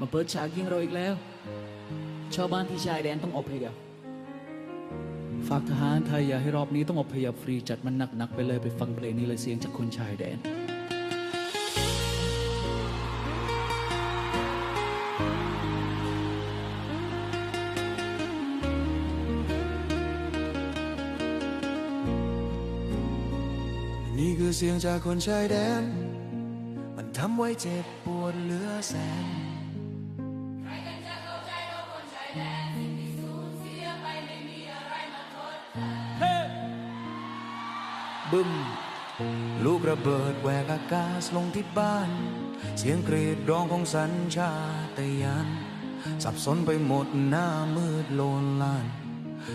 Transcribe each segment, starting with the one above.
มาเปิดฉากยิงเราอีกแล้ว ชาวบ้านที่ชายแดนต้องอพยพฝากทหารไทยอย่าให้รอบนี้ต้องอพยพฟรีจัดมันหนักๆไปเลยไปฟังเพลงนี้เลยเสียงจากคนชายแดนนี่คือเสียงจากคนชายแดน มันทำไว้เจ็บปวดเหลือแสน บึ้ม ลูกระเบิดแหวกอากาศลงที่บ้าน เสียงกรีดร้องของสัญชาตญาณสับสนไปหมดหน้ามืดโลนลาน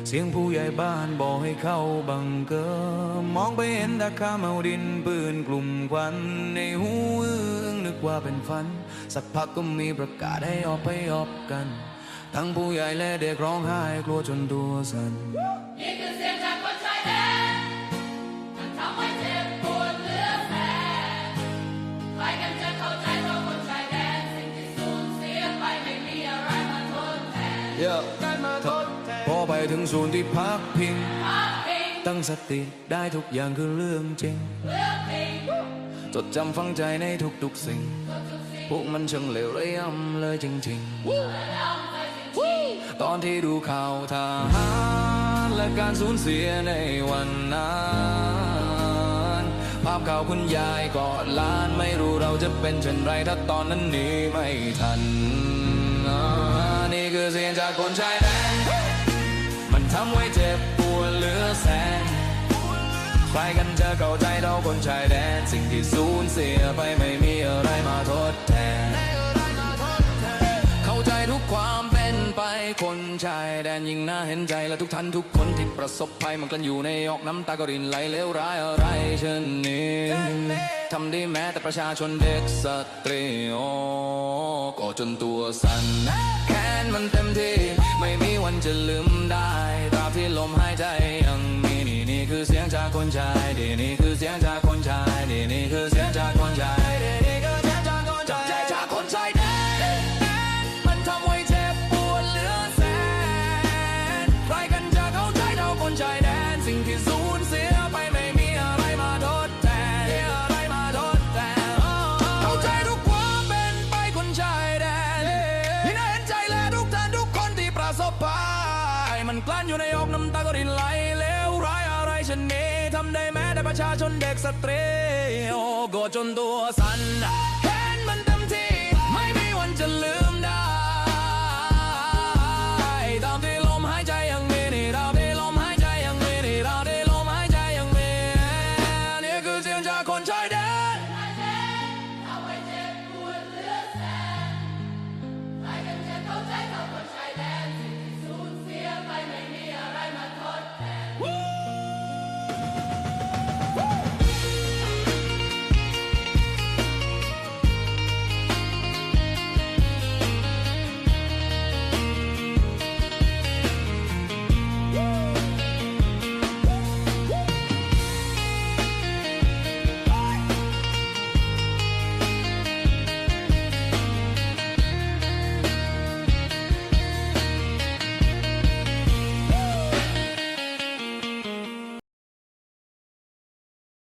เสียงผู้ใหญ่บ้านบอกให้เข้าบังเกอร์มองไปเห็นตาข้าเอาดินปืนกลุ่มควัน ในหูอึ้งนึกว่าเป็นฝัน สักพักก็มีประกาศให้ออกไปออกกัน ทั้งผู้ใหญ่และเด็กร้องไห้กลัวจนตัวสั่นนี่คือเสียงจากคน แทนพอไปถึงศูนย์ที่พักพิงพพงตั้งสติได้ทุกอย่างคือเรื่องจริงเลือกพิง จดจำฝังใจในทุกๆสิ่ง พวกมันช่างเลวระยำเลยจริงๆ ตอนที่ดูข่าวทหารและการสูญเสียในวันนั้นภาพข่าวคุณยายกอดล้านไม่รู้เราจะเป็นเช่นไรถ้าตอนนั้นหนี้ไม่ทัน คือเสียงจากคนชายแดนมันทำไว้เจ็บปวดเหลือแสนใครกันจะเข้าใจเราคนชายแดน สิ่งที่สูญเสียไปไม่มีอะไรมาทดแทน เข้าใจทุกความเป็นไปคนชายแดนยิ่งน่าเห็นใจและทุกท่านทุกคนที่ประสบภัยมันกลันอยู่ในออกน้ำตากรินไหลเลวร้ายอะไรเช่นนี้ทำได้แม้แต่ประชาชนเด็กสตรีโอ จนตัวสั่นแค้นมันเต็มที่ ไม่มีวันจะลืมได้ตราบที่ลมหายใจยังมีนี่นี่คือเสียงจากคนชายดีนี่คือเสียงจากคนชายดีนี่คือเสียงจาก ทำได้แม้แต่ประชาชนเด็กสตรีโอ้โกรจนตัวสั่นเห็นมันเต็มที่ ไม่มีวันจะลืม